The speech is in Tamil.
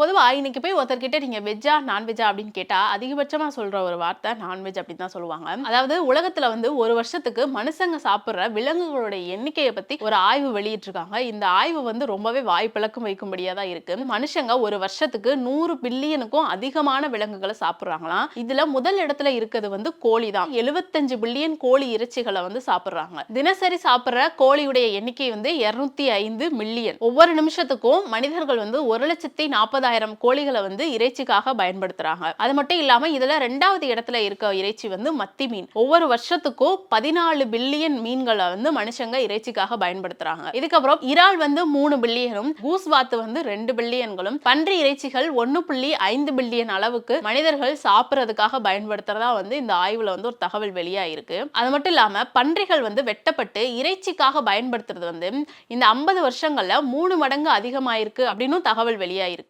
பொதுவாக இன்னைக்கு போய் ஒருத்தர்கிட்ட நீங்க வெஜ்ஜா நான்வெஜ்ஜா அப்படின்னு கேட்டா அதிகபட்சமா சொல்ற ஒரு வார்த்தை நான்வெஜ் அப்படின்னு தான் சொல்லுவாங்க. அதாவது உலகத்துல வந்து ஒரு வருஷத்துக்கு மனுஷங்க சாப்பிடுற விலங்குகளோட எண்ணிக்கையை பத்தி ஒரு ஆய்வு வெளியிட்டிருக்காங்க. இந்த ஆய்வு வந்து ரொம்பவே வாய்ப்பிழக்கம் வைக்கும்படியா தான் இருக்கு. மனுஷங்க ஒரு வருஷத்துக்கு நூறு பில்லியனுக்கும் அதிகமான விலங்குகளை சாப்பிடுறாங்களாம். இதுல முதல் இடத்துல இருக்கிறது வந்து கோழி தான் எழுபத்தஞ்சு பில்லியன் கோழி இறைச்சிகளை வந்து சாப்பிடுறாங்க. தினசரி சாப்பிடுற கோழியுடைய எண்ணிக்கை வந்து இருநூத்தி ஐந்து மில்லியன். ஒவ்வொரு நிமிஷத்துக்கும் மனிதர்கள் வந்து ஒரு லட்சத்தி நாற்பதாயிரம் கோழிகளை வந்து இறைச்சிக்காக பயன்படுத்துறாங்க. அது மட்டும் இல்லாம இதுல ரெண்டாவது இடத்துல இருக்க இறைச்சி வந்து மத்தி மீன். ஒவ்வொரு வருஷத்துக்கும் பதினாலு பில்லியன் மீன்களை வந்து மனுஷங்க இறைச்சிக்காக பயன்படுத்துறாங்க. இதுக்கப்புறம் இறால் வந்து மூணு பில்லியனும் கூஸ்வாத்து வந்து ரெண்டு பில்லியன்களும் பன்றி இறைச்சிகள் ஒன்னு புள்ளி ஐந்து பில்லியன் அளவுக்கு மனிதர்கள் சாப்பிட்றதுக்காக பயன்படுத்துறதா வந்து இந்த ஆய்வுல வந்து ஒரு தகவல் வெளியாயிருக்கு. அது மட்டும் இல்லாம பன்றிகள் வந்து வெட்டப்பட்டு இறைச்சிக்காக பயன்படுத்துறது வந்து இந்த ஐம்பது வருஷங்கள்ல மூணு மடங்கு அதிகமாயிருக்கு அப்படின்னு தகவல் வெளியாயிருக்கு.